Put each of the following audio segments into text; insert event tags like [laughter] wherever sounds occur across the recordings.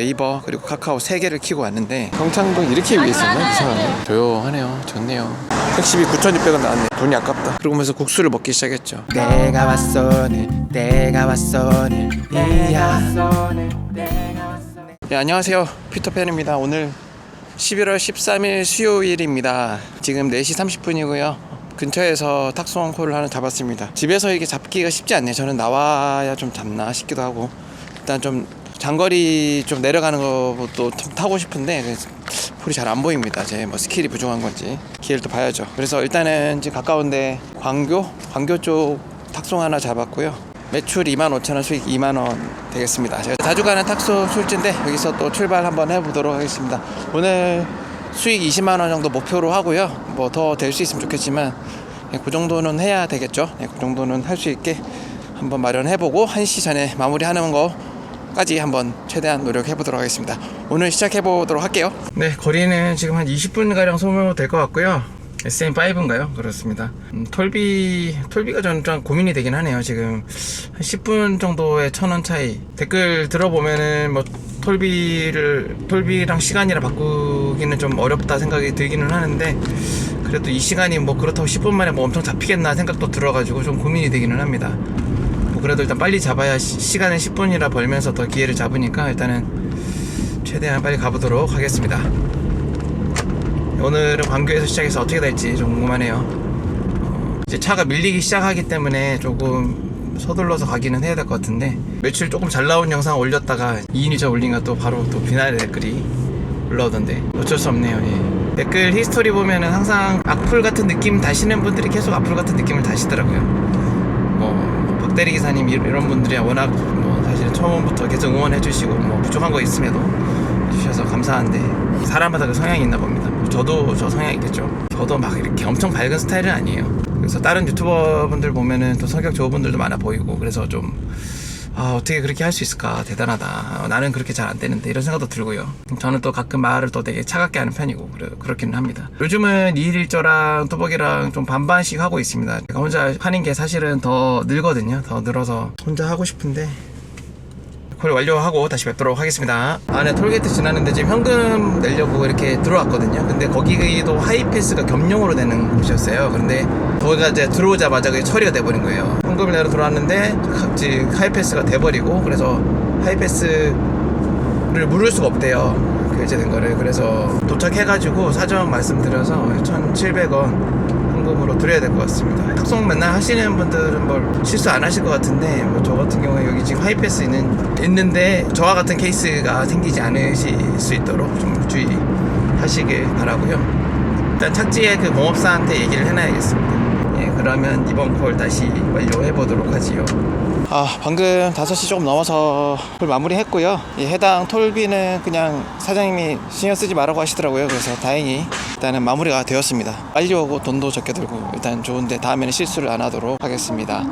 네이버 그리고 카카오 세 개를 키고 왔는데 경창동 이렇게 위에 있었나? 이상하네. 조용하네요. 좋네요. 택시비 9,600원 나왔네. 돈이 아깝다. 그러면서 국수를 먹기 시작했죠. 내가 왔어 늘 내가 왔어 늘 이야. 네, 안녕하세요. 피터팬입니다. 오늘 11월 13일 수요일입니다. 지금 4시 30분이고요. 근처에서 탁송콜을 하나 잡았습니다. 집에서 이게 잡기가 쉽지 않네요. 저는 나와야 좀 잡나 싶기도 하고 일단 좀 장거리 좀 내려가는 것도 좀 타고 싶은데 그 폴이 잘 안 보입니다. 제 뭐 스킬이 부족한 건지 기회를 또 봐야죠. 그래서 일단은 지금 가까운데 광교 광교 쪽 탁송 하나 잡았고요. 매출 2만 5천 원, 수익 2만 원 되겠습니다. 제가 자주 가는 탁소 술지인데 여기서 또 출발 한번 해보도록 하겠습니다. 오늘 수익 20만 원 정도 목표로 하고요. 뭐 더 될 수 있으면 좋겠지만 네, 그 정도는 해야 되겠죠. 네, 그 정도는 할 수 있게 한번 마련해보고 1시 전에 마무리하는 거 까지 한번 최대한 노력해 보도록 하겠습니다. 오늘 시작해 보도록 할게요. 네, 거리는 지금 한 20분 가량 소모될 것 같고요. SM5인가요? 그렇습니다. 음, 톨비 톨비가 저는 좀 고민이 되긴 하네요. 지금 한 10분 정도의 천 원 차이. 댓글 들어보면은 뭐 톨비를 톨비랑 시간이랑 바꾸기는 좀 어렵다 생각이 들기는 하는데 그래도 이 시간이 뭐 그렇다고 10분 만에 뭐 엄청 잡히겠나 생각도 들어가지고 좀 고민이 되기는 합니다. 뭐 그래도 일단 빨리 잡아야 시, 간은 10분이라 벌면서 더 기회를 잡으니까 일단은 최대한 빨리 가보도록 하겠습니다. 오늘은 광교에서 시작해서 어떻게 될지 좀 궁금하네요. 어, 이제 차가 밀리기 시작하기 때문에 조금 서둘러서 가기는 해야 될 것 같은데 매출 조금 잘 나온 영상 올렸다가 2인이자 올린가 또 바로 또 비난의 댓글이 올라오던데 어쩔 수 없네요. 예. 댓글 히스토리 보면은 항상 악플 같은 느낌 다시는 분들이 계속 악플 같은 느낌을 다시더라고요. 뭐 박대리 기사님 이- 이런 분들이 워낙 뭐 사실은 처음부터 계속 응원해 주시고 뭐 부족한 거 있음에도 해주셔서 감사한데 사람마다 그 성향이 있나 봅니다. 뭐 저도 저 성향이 있겠죠. 저도 막 이렇게 엄청 밝은 스타일은 아니에요. 그래서 다른 유튜버 분들 보면은 또 성격 좋은 분들도 많아 보이고 그래서 좀 아, 어떻게 그렇게 할 수 있을까 대단하다. 어, 나는 그렇게 잘 안 되는데 이런 생각도 들고요. 저는 또 가끔 말을 또 되게 차갑게 하는 편이고 그렇기는 합니다. 요즘은 이일일조랑 또박이랑 좀 반반씩 하고 있습니다. 제가 혼자 하는 게 사실은 더 늘거든요. 더 늘어서 혼자 하고 싶은데 콜 완료하고 다시 뵙도록 하겠습니다. 안에 톨게이트 지나는데 지금 현금 내려고 이렇게 들어왔거든요. 근데 거기도 하이패스가 겸용으로 되는 곳이었어요. 근데 거기가 이제 들어오자마자 그게 처리가 돼버린 거예요. 현금을 내러 들어왔는데 각지 하이패스가 돼버리고 그래서 하이패스를 물을 수가 없대요. 결제된 거를. 그래서 도착해가지고 사정 말씀드려서 1,700원 현금으로 드려야 될 것 같습니다. 탁송 맨날 하시는 분들은 뭘 실수 안 하실 것 같은데 뭐 저 같은 경우에 여기 지금 하이패스 있는 있는데 저와 같은 케이스가 생기지 않으실 수 있도록 좀 주의하시길 바라고요. 일단 착지에 그 공업사한테 얘기를 해놔야겠습니다. 예, 그러면 이번 콜 다시 완료해 보도록 하지요. 아, 방금 5시 조금 넘어서 콜 마무리했고요. 이 해당 톨비는 그냥 사장님이 신경 쓰지 말라고 하시더라고요. 그래서 다행히 일단은 마무리가 되었습니다. 빨리 오고 돈도 적게 들고 일단 좋은데 다음에는 실수를 안 하도록 하겠습니다.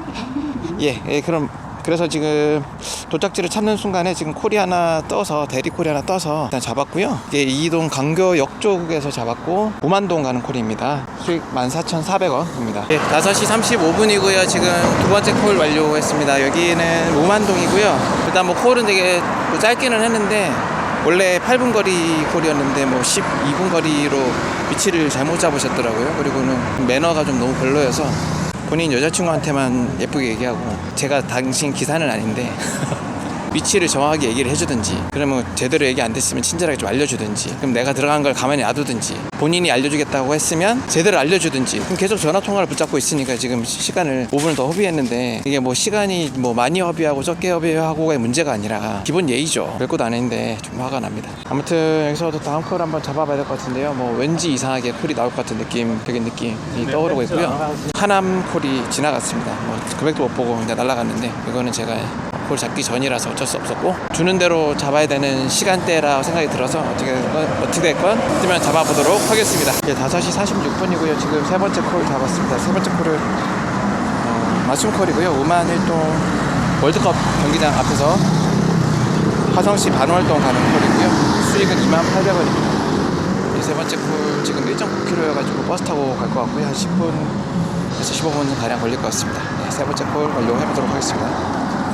예, 예 그럼 그래서 지금 도착지를 찾는 순간에 지금 하나 떠서 대리 하나 떠서 일단 잡았고요. 이게 이동 강교역 쪽에서 잡았고 오만동 가는 콜입니다. 수익 14,400원입니다. 예, 5시 35분이고요. 지금 두 번째 콜 완료했습니다. 여기는 오만동이고요. 일단 뭐 콜은 되게 뭐 짧기는 했는데 원래 8분 거리 콜이었는데 뭐 12분 거리로 위치를 잘못 잡으셨더라고요. 그리고는 매너가 좀 너무 별로여서 본인 여자친구한테만 예쁘게 얘기하고 제가 당신 기사는 아닌데 [laughs] 위치를 정확하게 얘기를 해주든지 그러면 제대로 얘기 안 됐으면 친절하게 좀 알려주든지 그럼 내가 들어간 걸 가만히 놔두든지 본인이 알려주겠다고 했으면 제대로 알려주든지. 그럼 계속 전화 통화를 붙잡고 있으니까 지금 시- 시간을 5분을 더 허비했는데 이게 뭐 시간이 뭐 많이 허비하고 적게 허비하고가 문제가 아니라 기본 예의죠. 별것도 아닌데 좀 화가 납니다. 아무튼 여기서도 다음 콜 한번 잡아봐야 될 것 같은데요. 뭐 왠지 이상하게 콜이 나올 것 같은 느낌 되게 느낌이 떠오르고 있고요. 하남 콜이 지나갔습니다. 뭐 금액도 못 보고 그냥 날아갔는데 이거는 제가 볼 잡기 전이라서 어쩔 수 없었고 주는 대로 잡아야 되는 시간대라 생각이 들어서 어떻게 됐건 어떻게 됐건 뜨면 잡아보도록 하겠습니다. 이제 5시 46분이고요. 지금 세 번째 콜 잡았습니다. 세 번째 콜을 어, 맞춤 콜이고요. 우만 일동 월드컵 경기장 앞에서 화성시 반월동 가는 콜이고요. 수익은 28,800원입니다. 이세 번째 콜 지금 1.9km여가지고 버스 타고 갈 것 같고요. 한 10분에서 15분 가량 걸릴 것 같습니다. 네, 세 번째 콜 완료해보도록 하겠습니다.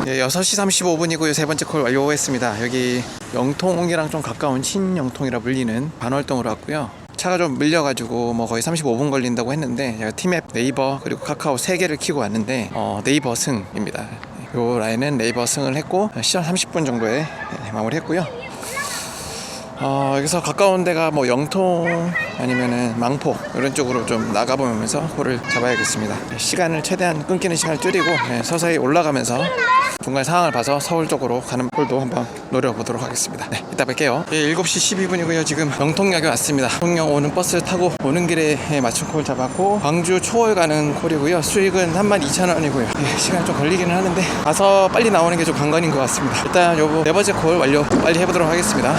예, 6시 35분이고요. 세 번째 콜 완료했습니다. 여기 영통이랑 좀 가까운 신영통이라 불리는 반월동으로 왔고요. 차가 좀 밀려가지고 뭐 거의 35분 걸린다고 했는데 제가 티맵 네이버 그리고 카카오 세 개를 키고 왔는데 어, 네이버 승입니다. 요 라인은 네이버 승을 했고 시간 30분 정도에 예, 마무리했고요. 어, 여기서 가까운 데가 뭐 영통 아니면은 망포 이런 쪽으로 좀 나가보면서 홀을 잡아야겠습니다. 시간을 최대한 끊기는 시간을 줄이고 네, 서서히 올라가면서 중간 상황을 봐서 서울 쪽으로 가는 홀도 한번 노려보도록 하겠습니다. 네, 이따 뵐게요. 예, 7시 12분이고요. 지금 영통역에 왔습니다. 영통역 오는 버스 타고 오는 길에 예, 맞춤 콜 잡았고 광주 초월 가는 콜이고요. 수익은 32,000원이고요. 예, 시간 좀 걸리기는 하는데 가서 빨리 나오는 게 좀 관건인 것 같습니다. 일단 요거 네 번째 콜 완료 빨리 해보도록 하겠습니다.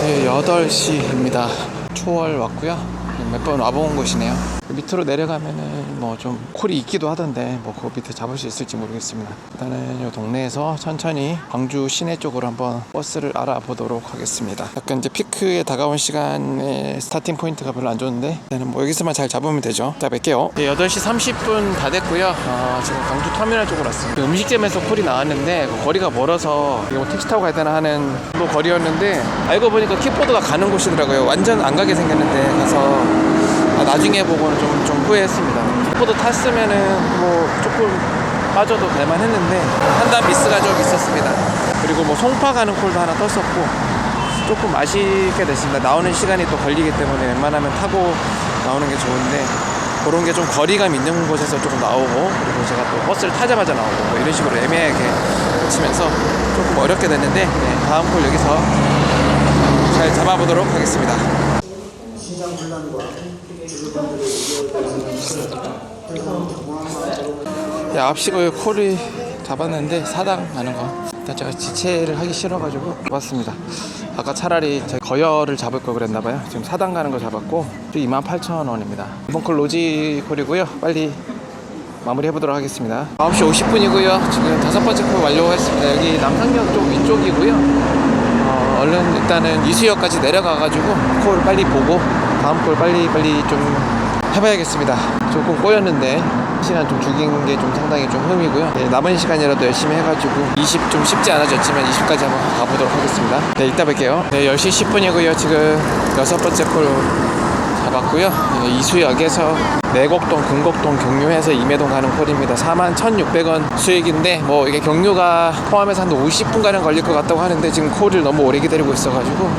네, 8시입니다. 초월 왔고요. 몇 번 와본 곳이네요. 밑으로 내려가면은 뭐 좀 콜이 있기도 하던데 뭐 그 밑에 잡을 수 있을지 모르겠습니다. 일단은 이 동네에서 천천히 광주 시내 쪽으로 한번 버스를 알아보도록 하겠습니다. 약간 이제 피크에 다가온 시간에 스타팅 포인트가 별로 안 좋은데 일단은 뭐 여기서만 잘 잡으면 되죠. 자 뵐게요. 네, 8시 30분 다 됐고요. 어, 지금 광주 터미널 쪽으로 왔습니다. 그 음식점에서 콜이 나왔는데 그 거리가 멀어서 이거 뭐 택시 타고 가야 되나 하는 정도 거리였는데 알고 보니까 킥보드가 가는 곳이더라고요. 완전 안 가게 생겼는데 가서 아, 나중에 보고는 좀, 좀 후회했습니다. 킥보드 탔으면은 뭐 조금 빠져도 될만 했는데 판단 미스가 좀 있었습니다. 그리고 뭐 송파 가는 콜도 하나 떴었고 조금 아쉽게 됐습니다. 나오는 시간이 또 걸리기 때문에 웬만하면 타고 나오는 게 좋은데 그런 게 좀 거리감 있는 곳에서 조금 나오고 그리고 제가 또 버스를 타자마자 나오고 뭐 이런 식으로 애매하게 치면서 조금 어렵게 됐는데 네, 다음 콜 여기서 잘 잡아보도록 하겠습니다. 야, 앞시고 콜이 잡았는데 사당 하는 거. 일단 제가 지체를 하기 싫어가지고 왔습니다. 아까 차라리 제 거열을 잡을 걸 그랬나 봐요. 지금 사당 가는 거 잡았고 28,000원입니다. 이번 콜 로지 콜이고요. 빨리 마무리 해보도록 하겠습니다. 9시 50분이고요. 지금 다섯 번째 콜 완료했습니다. 여기 남상역 쪽 위쪽이고요. 어, 얼른 일단은 이수역까지 내려가가지고 콜 빨리 보고 다음 콜 빨리 빨리 좀 해봐야겠습니다. 조금 꼬였는데 시간 좀 죽인 게 좀 상당히 좀 흠이고요. 네, 남은 시간이라도 열심히 해가지고 20 좀 쉽지 않아졌지만 20까지 한번 가보도록 하겠습니다. 네, 이따 뵐게요. 네, 10시 10분이고요. 지금 여섯 번째 콜 잡았고요. 네, 이수역에서 내곡동, 금곡동, 경유해서 임해동 가는 콜입니다. 4만 1,600원 수익인데 뭐 이게 경유가 포함해서 한 50분 가량 걸릴 것 같다고 하는데 지금 콜을 너무 오래 기다리고 있어가지고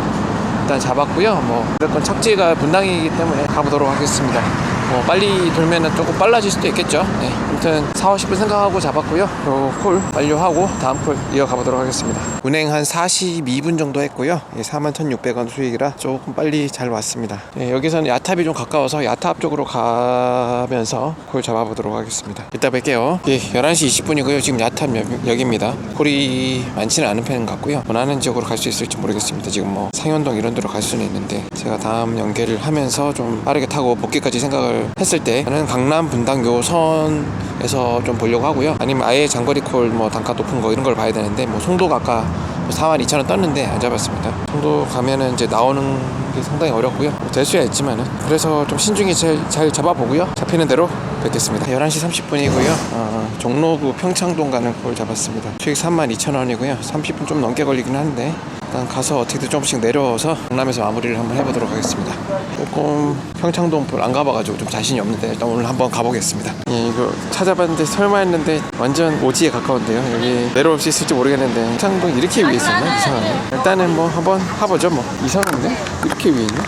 일단 잡았고요. 뭐 무조건 착지가 분당이기 때문에 가보도록 하겠습니다. 뭐 빨리 돌면은 조금 빨라질 수도 있겠죠. 네. 아무튼 4, 50분 생각하고 잡았고요. 요콜 완료하고 다음 콜 이어가 보도록 하겠습니다. 운행 한 42분 정도 했고요. 예, 41,600원 수익이라 조금 빨리 잘 왔습니다. 예, 여기서는 야탑이 좀 가까워서 야탑 쪽으로 가면서 콜 잡아보도록 하겠습니다. 이따 뵐게요. 예, 11시 20분이고요. 지금 야탑 역, 역입니다. 콜이 많지는 않은 편 같고요. 원하는 지역으로 갈 수 있을지 모르겠습니다. 지금 뭐 상현동 이런 데로 갈 수는 있는데 제가 다음 연계를 하면서 좀 빠르게 타고 복귀까지 생각을 했을 때는 강남 분당 요 선에서 좀 보려고 하고요. 아니면 아예 장거리 콜 뭐 단가 높은 거 이런 걸 봐야 되는데 뭐 송도가 아까 4만 2천 원 떴는데 안 잡았습니다. 송도 가면은 이제 나오는 게 상당히 어렵고요. 뭐될 수야 있지만은 그래서 좀 신중히 잘, 잘 잡아보고요. 잡히는 대로 뵙겠습니다. 11시 30분이고요. 어, 종로구 평창동 가는 콜 잡았습니다. 수익 3만 2천 원이고요. 30분 좀 넘게 걸리긴 하는데 일단 가서 어떻게든 조금씩 내려와서 강남에서 마무리를 한번 해보도록 하겠습니다. 조금 평창동 볼안 가봐가지고 좀 자신이 없는데 일단 오늘 한번 가보겠습니다. 예, 이거 찾아봤는데 설마 했는데 완전 오지에 가까운데요. 여기 내려올 수 있을지 모르겠는데 평창동 이렇게 위에 있었나? 이상하네. 일단은 뭐 한번 가보죠 뭐. 이상한데? 이렇게 위에 있나?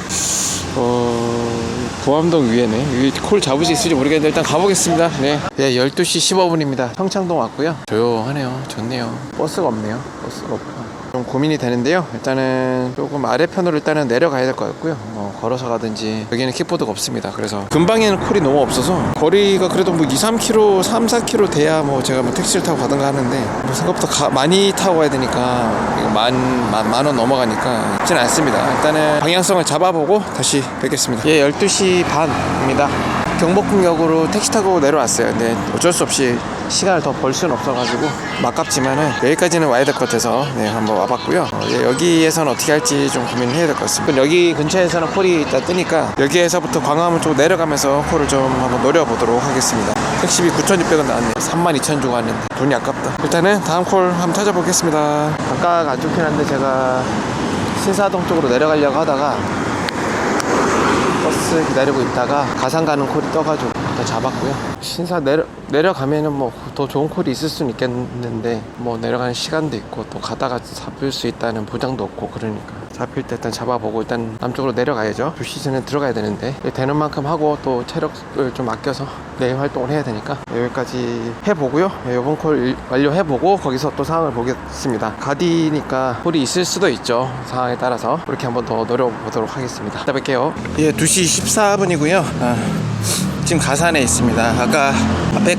어... 보암동 위에네. 여기 콜 잡을 수 있을지 모르겠는데 일단 가보겠습니다. 네. 예, 12시 15분입니다. 평창동 왔고요. 조용하네요. 좋네요. 버스가 없네요. 버스가 없고. 좀 고민이 되는데요. 일단은 조금 아래편으로 일단은 내려가야 될 것 같고요. 뭐 걸어서 가든지 여기는 킥보드가 없습니다. 그래서 근방에는 콜이 너무 없어서 거리가 그래도 뭐 2, 3km, 3, 4km 돼야 뭐 제가 뭐 택시를 타고 가든가 하는데 뭐 생각보다 가- 많이 타고 가야 되니까 이거 만, 만, 만 원 넘어가니까 쉽지는 않습니다. 일단은 방향성을 잡아보고 다시 뵙겠습니다. 예, 12시 반입니다. 경복궁역으로 택시 타고 내려왔어요. 근데 어쩔 수 없이 시간을 더 벌 수는 없어가지고 아깝지만은 여기까지는 와야 될 것 같아서 네, 한번 와봤고요. 어, 여기에서는 어떻게 할지 좀 고민해야 될 것 같습니다. 여기 근처에서는 콜이 있다 뜨니까 여기에서부터 광화문 쪽 내려가면서 콜을 좀 한번 노려보도록 하겠습니다. 택시비 9,600원 나왔네요. 32,000 주고 왔는데 돈이 아깝다. 일단은 다음 콜 한번 찾아보겠습니다. 아까 안 좋긴 한데 제가 신사동 쪽으로 내려가려고 하다가 버스 기다리고 있다가 가상 가는 콜이 떠가지고 더 잡았고요. 신사 내려 내려가면은 뭐 더 좋은 콜이 있을 수는 있겠는데 뭐 내려가는 시간도 있고 또 가다가 잡힐 수 있다는 보장도 없고 그러니까 잡힐 때 일단 잡아보고 일단 남쪽으로 내려가야죠. 두 시즌에 들어가야 되는데 되는 만큼 하고 또 체력을 좀 아껴서 내일 활동을 해야 되니까 여기까지 해보고요. 예, 이번 콜 일- 완료해보고 거기서 또 상황을 보겠습니다. 가디니까 콜이 있을 수도 있죠. 상황에 따라서 그렇게 한번 더 노려보도록 하겠습니다. 이따 뵐게요. 예, 2시 14분이고요. 지금 가산에 있습니다. 아까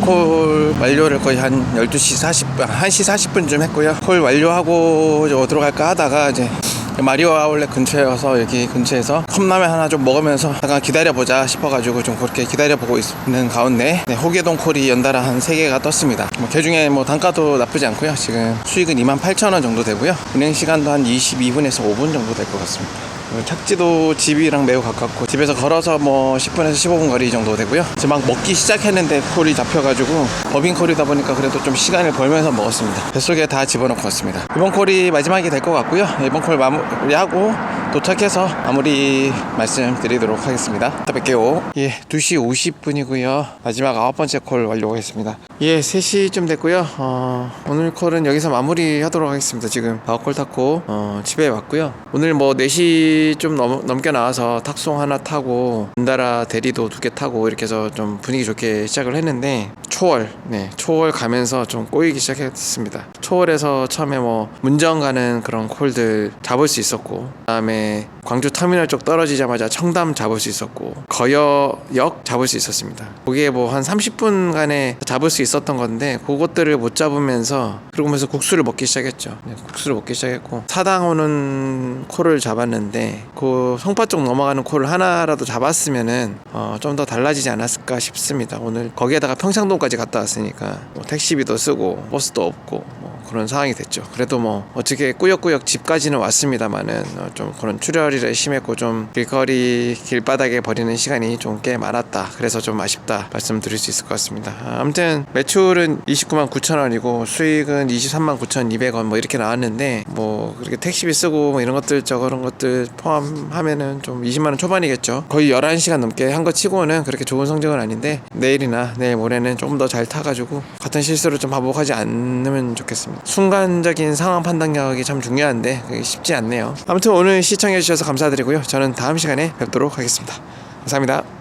콜 완료를 거의 한 12시 40분, 1시 40분쯤 했고요. 콜 완료하고 어디로 갈까 하다가 이제 마리오 아울렛 근처여서 여기 근처에서 컵라면 하나 좀 먹으면서 잠깐 기다려보자 싶어가지고 좀 그렇게 기다려보고 있는 가운데 네, 호계동 콜이 연달아 한 3개가 떴습니다. 뭐 개중에 뭐 단가도 나쁘지 않고요. 지금 수익은 28,000원 정도 되고요. 운행 시간도 한 22분에서 5분 정도 될 것 같습니다. 어, 착지도 집이랑 매우 가깝고 집에서 걸어서 뭐 10분에서 15분 거리 정도 되고요. 지금 막 먹기 시작했는데 콜이 잡혀가지고 법인 콜이다 보니까 그래도 좀 시간을 벌면서 먹었습니다. 뱃속에 다 집어넣고 왔습니다. 이번 콜이 마지막이 될 것 같고요. 이번 콜 마무리하고 도착해서 마무리 말씀드리도록 하겠습니다. 뵐게요. 예, 2시 50분이고요. 마지막 아홉 번째 콜 완료하겠습니다. 예, 3시쯤 됐고요. 어, 오늘 콜은 여기서 마무리하도록 하겠습니다. 지금 아홉 콜 탔고 어, 집에 왔고요. 오늘 뭐 4시 좀 넘, 넘게 나와서 탁송 하나 타고 은다라 대리도 두 개 타고 이렇게 해서 좀 분위기 좋게 시작을 했는데 초월, 네, 초월 가면서 좀 꼬이기 시작했습니다. 초월에서 처음에 뭐 문정 가는 그런 콜들 잡을 수 있었고, 그다음에 광주 터미널 쪽 떨어지자마자 청담 잡을 수 있었고, 거여역 잡을 수 있었습니다. 거기에 뭐 한 30분간에 잡을 수 있었던 건데, 그것들을 못 잡으면서 그러면서 국수를 먹기 시작했죠. 네, 국수를 먹기 시작했고, 사당 오는 콜을 잡았는데, 그 송파 쪽 넘어가는 콜을 하나라도 잡았으면은 어, 좀 더 달라지지 않았을까 싶습니다. 오늘 거기에다가 평창동까지 갔다 왔으니까 뭐 택시비도 쓰고 버스도 없고 뭐 그런 상황이 됐죠. 그래도 뭐 어떻게 꾸역꾸역 집까지는 왔습니다만은 어, 좀 그런 출혈이 심했고 좀 길거리 길바닥에 버리는 시간이 좀 꽤 많았다. 그래서 좀 아쉽다 말씀드릴 수 있을 것 같습니다. 아, 아무튼 매출은 29만 9천 원이고 수익은 23만 9천 200원 뭐 이렇게 나왔는데 뭐 그렇게 택시비 쓰고 뭐 이런 것들 저런 것들 포함하면은 좀 20만 원 초반이겠죠. 거의 11시간 넘게 한 거 치고는 그렇게 좋은 성적은 아닌데 내일이나 내일 모레는 조금 더 잘 타가지고 같은 실수를 좀 반복하지 않으면 좋겠습니다. 순간적인 상황 판단력이 참 중요한데 그게 쉽지 않네요. 아무튼 오늘 시청해 주셔서 감사드리고요. 저는 다음 시간에 뵙도록 하겠습니다. 감사합니다.